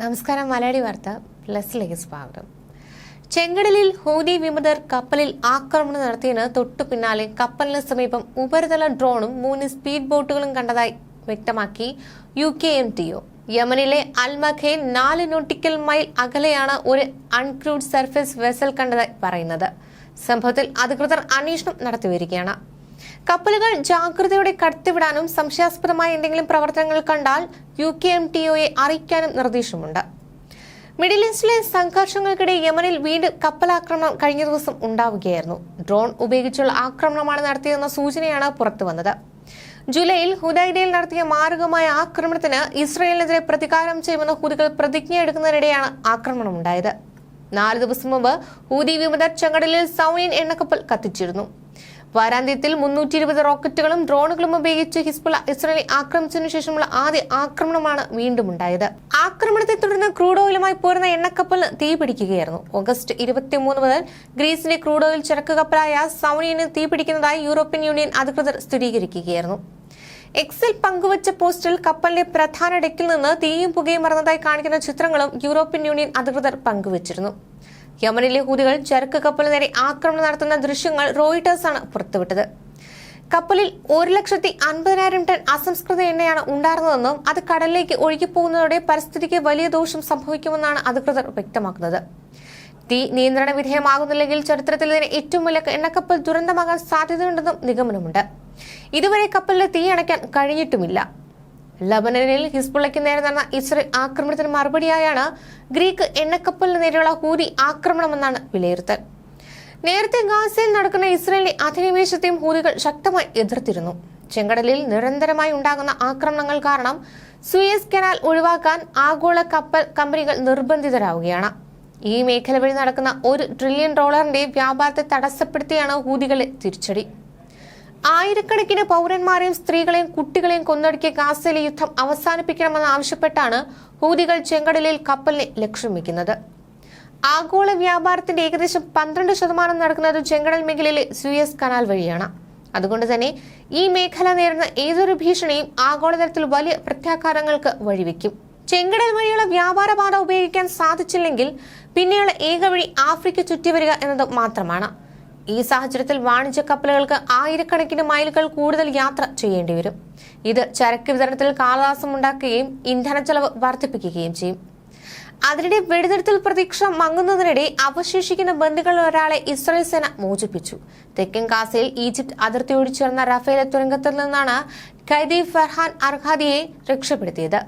നമസ്കാരം മലയാളി വാർത്ത പ്ലസിലേക്ക് സ്വാഗതം. ചെങ്കടലിൽ ഹൂതി വിമതർ കപ്പലിൽ ആക്രമണം നടത്തിയതിന് തൊട്ടു പിന്നാലെ കപ്പലിന് സമീപം ഉപരിതല ഡ്രോണും മൂന്ന് സ്പീഡ് ബോട്ടുകളും കണ്ടതായി വ്യക്തമാക്കി U K M T O. യമനിലെ അൽമഖയിൽ നാല് നോട്ടിക്കൽ മൈൽ അകലെയാണ് ഒരു അൺക്രൂഡ് സർഫേസ് വെസൽ കണ്ടതായി പറയുന്നത്. സംഭവത്തിൽ അധികൃതർ അന്വേഷണം നടത്തിവരികയാണ്. കപ്പലുകൾ ജാഗ്രതയോടെ കടത്തിവിടാനും സംശയാസ്പദമായ എന്തെങ്കിലും പ്രവർത്തനങ്ങൾ കണ്ടാൽ യു കെ എം ടി ഒയെ അറിയിക്കാനും നിർദ്ദേശമുണ്ട്. മിഡിൽ ഈസ്റ്റിലെ സംഘർഷങ്ങൾക്കിടെ യമനിൽ വീണ്ടും കപ്പലാക്രമണം കഴിഞ്ഞ ദിവസം ഉണ്ടാവുകയായിരുന്നു. ഡ്രോൺ ഉപയോഗിച്ചുള്ള ആക്രമണമാണ് നടത്തിയതെന്ന സൂചനയാണ് പുറത്തുവന്നത്. ജൂലൈയിൽ ഹുദൈദയിൽ നടത്തിയ മാരകമായ ആക്രമണത്തിന് ഇസ്രയേലിനെതിരെ പ്രതികാരം ചെയ്യുമെന്ന് ഹൂതികൾ പ്രതിജ്ഞയെടുക്കുന്നതിനിടെയാണ് ആക്രമണമുണ്ടായത്. നാല് ദിവസം മുമ്പ് ഹൂതി വിമതർ ചെങ്കടലിൽ സൗനിയൻ എണ്ണക്കപ്പൽ കത്തിച്ചിരുന്നു. വാരാന്ത്യത്തിൽ മുന്നൂറ്റി ഇരുപത് റോക്കറ്റുകളും ഡ്രോണുകളും ഉപയോഗിച്ച് ഹിസ്ബുള ഇസ്രായേലി ആക്രമിച്ചതിനു ശേഷമുള്ള ആദ്യ ആക്രമണമാണ് വീണ്ടും ഉണ്ടായത് ആക്രമണത്തെ തുടർന്ന് ക്രൂഡ് ഓയിലുമായി പോരുന്ന എണ്ണക്കപ്പലിന് തീപിടിക്കുകയായിരുന്നു ഓഗസ്റ്റ് ഇരുപത്തിമൂന്ന് മുതൽ ഗ്രീസിന്റെ ക്രൂഡ് ഓയിൽ ചരക്ക് കപ്പലായ സൗണിയന് തീപിടിക്കുന്നതായി യൂറോപ്യൻ യൂണിയൻ അധികൃതർ സ്ഥിരീകരിക്കുകയായിരുന്നു. എക്സിൽ പങ്കുവച്ച പോസ്റ്റിൽ കപ്പലിന്റെ പ്രധാന ഡെക്കിൽ നിന്ന് തീയും പുകയും മറന്നതായി കാണിക്കുന്ന ചിത്രങ്ങളും യൂറോപ്യൻ യൂണിയൻ അധികൃതർ പങ്കുവച്ചിരുന്നു. യമനിലെ ഹൂതികൾ ചരക്ക് കപ്പലിന് നേരെ ആക്രമണം നടത്തുന്ന ദൃശ്യങ്ങൾ റോയിട്ടേഴ്സാണ് പുറത്തുവിട്ടത്. കപ്പലിൽ ഒരു ലക്ഷത്തി അൻപതിനായിരം ടൺ അസംസ്കൃത എണ്ണയാണ് ഉണ്ടായിരുന്നതെന്നും അത് കടലിലേക്ക് ഒഴുകിപ്പോകുന്നതോടെ പരിസ്ഥിതിക്ക് വലിയ ദോഷം സംഭവിക്കുമെന്നാണ് അധികൃതർ വ്യക്തമാക്കുന്നത്. തീ നിയന്ത്രണ വിധേയമാകുന്നില്ലെങ്കിൽ ചരിത്രത്തിൽ ഇതിന് ഏറ്റവും വലിയ എണ്ണക്കപ്പൽ ദുരന്തമാകാൻ സാധ്യതയുണ്ടെന്നും നിഗമനമുണ്ട്. ഇതുവരെ കപ്പലിലെ തീ അണയ്ക്കാൻ കഴിഞ്ഞിട്ടുമില്ല. ലബനനിൽ ഹിസ്ബുള്ളയ്ക്ക് നേരെ നടന്ന ഇസ്രയേൽ ആക്രമണത്തിന് മറുപടിയായാണ് ഗ്രീക്ക് എണ്ണക്കപ്പലിന് നേരെയുള്ള ഹൂതി ആക്രമണമെന്നാണ് വിലയിരുത്തൽ. നേരത്തെ ഗാസയിൽ നടക്കുന്ന ഇസ്രയേലി അധിനിവേശത്തെയും ഹൂതികൾ ശക്തമായി എതിർത്തിരുന്നു. ചെങ്കടലിൽ നിരന്തരമായി ഉണ്ടാകുന്ന ആക്രമണങ്ങൾ കാരണം സുയസ് കനാൽ ഒഴിവാക്കാൻ ആഗോള കപ്പൽ കമ്പനികൾ നിർബന്ധിതരാവുകയാണ്. ഈ മേഖല വഴി നടക്കുന്ന ഒരു ട്രില്യൺ ഡോളറിന്റെ വ്യാപാരത്തെ തടസ്സപ്പെടുത്തിയാണ് ഹൂതികളെ തിരിച്ചടി. ആയിരക്കണക്കിന് പൗരന്മാരെയും സ്ത്രീകളെയും കുട്ടികളെയും കൊന്നൊടുക്കിയ ഗാസയിലെ യുദ്ധം അവസാനിപ്പിക്കണമെന്ന് ആവശ്യപ്പെട്ടാണ് ഹൂതികൾ ചെങ്കടലിൽ കപ്പലിനെ ലക്ഷ്യം വെക്കുന്നത് ആഗോള വ്യാപാരത്തിന്റെ ഏകദേശം പന്ത്രണ്ട് ശതമാനം നടക്കുന്നത് ചെങ്കടൽ മേഖലയിലെ സുയസ് കനാൽ വഴിയാണ്. അതുകൊണ്ട് തന്നെ ഈ മേഖല നേരിടുന്ന ഏതൊരു ഭീഷണിയും ആഗോളതലത്തിൽ വലിയ പ്രത്യാഘാതങ്ങൾക്ക് വഴിവെക്കും. ചെങ്കടൽ വഴിയുള്ള വ്യാപാരപാത ഉപയോഗിക്കാൻ സാധിച്ചില്ലെങ്കിൽ പിന്നെയുള്ള ഏക വഴി ആഫ്രിക്ക ചുറ്റിവരിക എന്നത് മാത്രമാണ്. ഈ സാഹചര്യത്തിൽ വാണിജ്യ കപ്പലുകൾക്ക് ആയിരക്കണക്കിന് മൈലുകൾ കൂടുതൽ യാത്ര ചെയ്യേണ്ടി വരും. ഇത് ചരക്ക് വിതരണത്തിൽ കാലതാസം ഉണ്ടാക്കുകയും ഇന്ധന ചെലവ് വർദ്ധിപ്പിക്കുകയും ചെയ്യും. അതിനിടെ വെടിനിർത്തൽ പ്രതീക്ഷ മങ്ങുന്നതിനിടെ അവശേഷിക്കുന്ന ബന്ധുക്കളിൽ ഒരാളെ ഇസ്രായേൽ സേന മോചിപ്പിച്ചു. തെക്കൻ ഗാസയിൽ ഈജിപ്ത് അതിർത്തിയോട് ചേർന്ന റഫേലെ തുരങ്കത്തിൽ നിന്നാണ് ഖൈദി ഫർഹാൻ അർഹാദിയെ രക്ഷപ്പെടുത്തിയത്.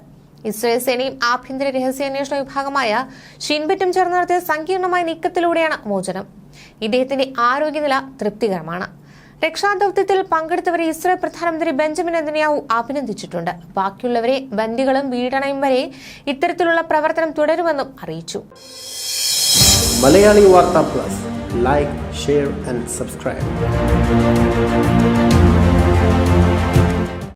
ഇസ്രായേൽ സേനയും ആഭ്യന്തര രഹസ്യാന്വേഷണ വിഭാഗമായ ഷിൻബറ്റും ചേർന്ന് നടത്തിയ സങ്കീർണമായ നീക്കത്തിലൂടെയാണ് മോചനം. ഇദ്ദേഹത്തിന്റെ ആരോഗ്യനില തൃപ്തികരമാണ്. രക്ഷാദൌത്യത്തിൽ പങ്കെടുത്തവരെ ഇസ്രായേൽ പ്രധാനമന്ത്രി ബെഞ്ചമിൻ നെതന്യാഹു അഭിനന്ദിച്ചിട്ടുണ്ട്. ബാക്കിയുള്ളവരെ ബന്ദികളും വീടണയും വരെ ഇത്തരത്തിലുള്ള പ്രവർത്തനം തുടരുമെന്നും അറിയിച്ചു. Malayali Vartha plus. Like share and subscribe